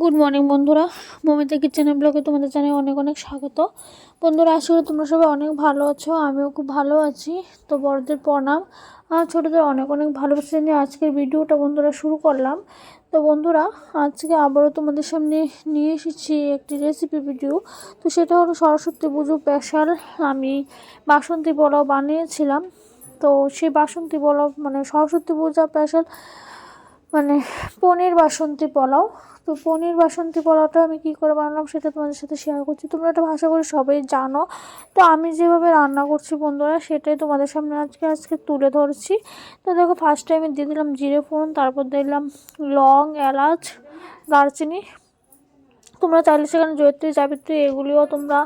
Good morning বন্ধুরা। Momita kitchen ব্লগে তোমাদের জানাই অনেক অনেক স্বাগত। বন্ধুরা আসলে তোমরা সবাই অনেক ভালো আছো, আমিও খুব ভালো আছি। তো বড়দের প্রণাম। আর ছোটোদের অনেক অনেক ভালোবাসা নিয়ে আজকের ভিডিওটা বন্ধুরা শুরু করলাম। তো বন্ধুরা, আজকে আবারও তোমাদের সামনে নিয়ে এসেছি একটি রেসিপি ভিডিও তো সেটা হলো সরস্বতী পুজো স্পেশাল আমি বাসন্তী পোলাও বানিয়েছিলাম। তো সেই বাসন্তী পোলাও মানে সরস্বতী পূজা স্পেশাল মানে পনির বাসন্তী পোলাও। তো পনির বাসন্তী পোলাওটা আমি কী করে বানালাম সেটা তোমাদের সাথে শেয়ার করছি। তোমরা এটা ভাষা করে সবাই জানো। তো আমি যেভাবে রান্না করছি বন্ধুরা, সেটাই তোমাদের সামনে আজকে আজকে তুলে ধরছি। তো দেখো ফার্স্টে আমি দিয়ে দিলাম জিরে, ফোড়ন, তারপর দিলাম লং, এলাচ, দারচিনি। তোমরা চাইলে সেখানে জয়ত্রী, জাবিত্রী এগুলিও তোমরা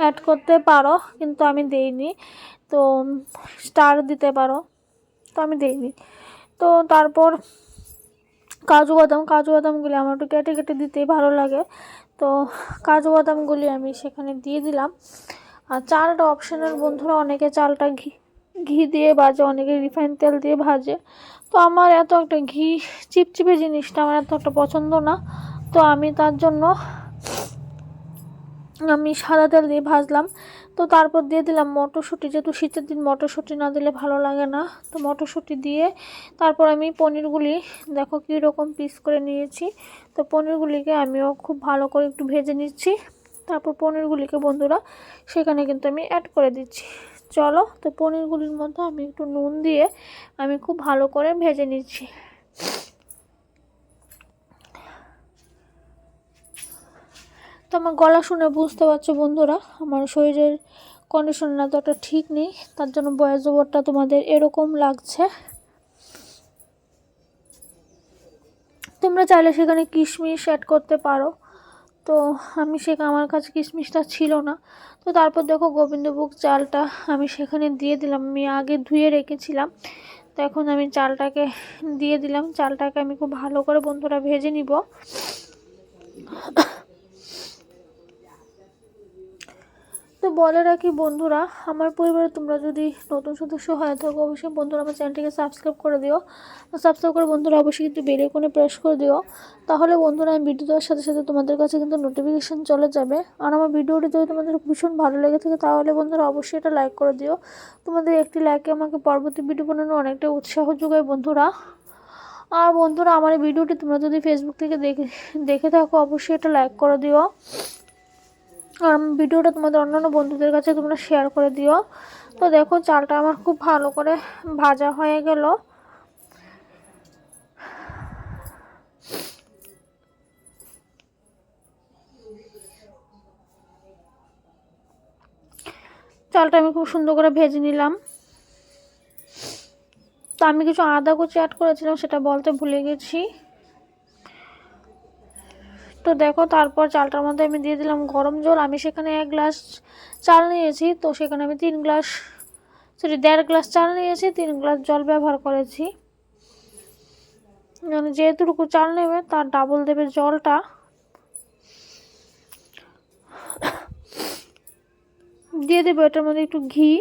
অ্যাড করতে পারো, কিন্তু আমি দেইনি। তো স্টার দিতে পারো। তো আমি দিইনি। তো তারপর কাজু বাদাম, কাজু বাদামগুলি আমার একটু কেটে কেটে দিতেই ভালো লাগে। তো কাজু বাদামগুলি আমি সেখানে দিয়ে দিলাম। আর চালটা অপশনাল বন্ধুরা অনেকে চালটা ঘি ঘি দিয়ে ভাজে, অনেকে রিফাইন তেল দিয়ে ভাজে। তো আমার এত একটা ঘি চিপচিপে জিনিসটা আমার এত একটা পছন্দ না। তো আমি তার জন্য আমি সাদা তেল দিয়ে ভাজলাম। তো তারপর দিয়ে দিলাম মটরশুঁটি। যেহেতু শীতের দিন মটরশুঁটি না দিলে ভালো লাগে না, তো মটরশুঁটি দিয়ে তারপর আমি পনিরগুলি দেখো কীরকম পিস করে নিয়েছি। তো পনিরগুলিকে আমিও খুব ভালো করে একটু ভেজে নিচ্ছি। তারপর পনিরগুলিকে বন্ধুরা সেখানে কিন্তু আমি অ্যাড করে দিচ্ছি। চলো, তো পনিরগুলির মধ্যে আমি একটু নুন দিয়ে আমি খুব ভালো করে ভেজে নিচ্ছি। তো আমার গলা শুনে বুঝতে পারছ বন্ধুরা, আমার শরীরের কন্ডিশন না তো ঠিক নেই, তার জন্য বয়স ওভারটা তোমাদের এরকম লাগছে। তোমরা চাইলে সেখানে কিশমিশ অ্যাড করতে পারো। তো আমি সে আমার কাছে কিশমিশটা ছিল না। তো তারপর দেখো গোবিন্দভোগ চালটা আমি সেখানে দিয়ে দিলাম, আমি আগে ধুয়ে রেখেছিলাম। তো এখন আমি চালটাকে দিয়ে দিলাম, চালটাকে আমি খুব ভালো করে বন্ধুরা ভেজে নিব। বলে রাখি বন্ধুরা, আমার পরিবারে তোমরা যদি নতুন সদস্য হয়ে থাকো, অবশ্যই বন্ধুরা আমার চ্যানেলটিকে সাবস্ক্রাইব করে দিও। সাবস্ক্রাইব করে বন্ধুরা অবশ্যই কিন্তু বেলে কোনো প্রেস করে দিও। তাহলে বন্ধুরা আমি ভিডিও দেওয়ার সাথে সাথে তোমাদের কাছে কিন্তু নোটিফিকেশান চলে যাবে। আর আমার ভিডিওটি যদি তোমাদের ভীষণ ভালো লেগে থাকে, তাহলে বন্ধুরা অবশ্যই এটা লাইক করে দিও। তোমাদের একটি লাইকে আমাকে পরবর্তী ভিডিও বানানো অনেকটা উৎসাহ যোগায় বন্ধুরা। আর বন্ধুরা, আমার এই ভিডিওটি তোমরা যদি ফেসবুক থেকে দেখে দেখে থাকো, অবশ্যই এটা লাইক করে দিও। আর ভিডিওটা তোমাদের অন্যান্য বন্ধুদের কাছে তোমরা শেয়ার করে দিও। তো দেখো, চালটা আমার খুব ভালো করে ভাজা হয়ে গেল। চালটা আমি খুব সুন্দর করে ভেজে নিলাম। তো আমি কিছু আদা কুচি অ্যাড করেছিলাম, সেটা বলতে ভুলে গেছি। তো দেখো তারপর চালটার মধ্যে আমি দিয়ে দিলাম গরম জল। আমি সেখানে এক গ্লাস চাল নিয়েছি, তো সেখানে আমি তিন গ্লাস সরি দেড় গ্লাস চাল নিয়েছি, তিন গ্লাস জল ব্যবহার করেছি। মানে যেহেতুটুকু চাল নেবে, তার ডাবল দেবে জলটা। দিয়ে দেবো এটার মধ্যে একটু ঘি।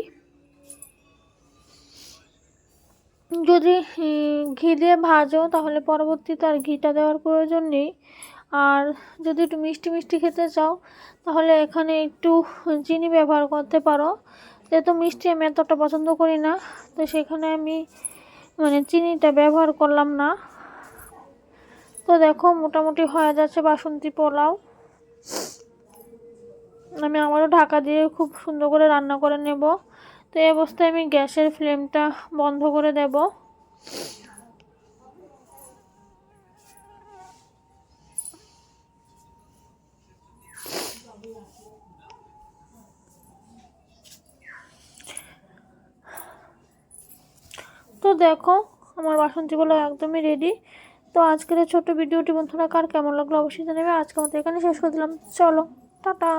যদি ঘি দিয়ে ভাজো, তাহলে পরবর্তীতে আর ঘিটা দেওয়ার প্রয়োজন নেই। আর যদি একটু মিষ্টি মিষ্টি খেতে চাও, তাহলে এখানে একটু চিনি ব্যবহার করতে পারো। যেহেতু মিষ্টি আমি এতটা পছন্দ করি না, তো সেখানে আমি মানে চিনিটা ব্যবহার করলাম না। তো দেখো, মোটামুটি হয়ে যাচ্ছে বাসন্তী পোলাও। আমি আবারও ঢাকা দিয়ে খুব সুন্দর করে রান্না করে নেব। তো এই অবস্থায় আমি গ্যাসের ফ্লেমটা বন্ধ করে দেব। দেখো, আমার বাসন্তীগুলো একদমই রেডি তো আজকের এই ছোট্ট ভিডিওটি বন্ধুরা, কার কেমন লাগল অবশ্যই জানাবে। আজকে আমাদের এখানে শেষ করে দিলাম। চলো, টাটা!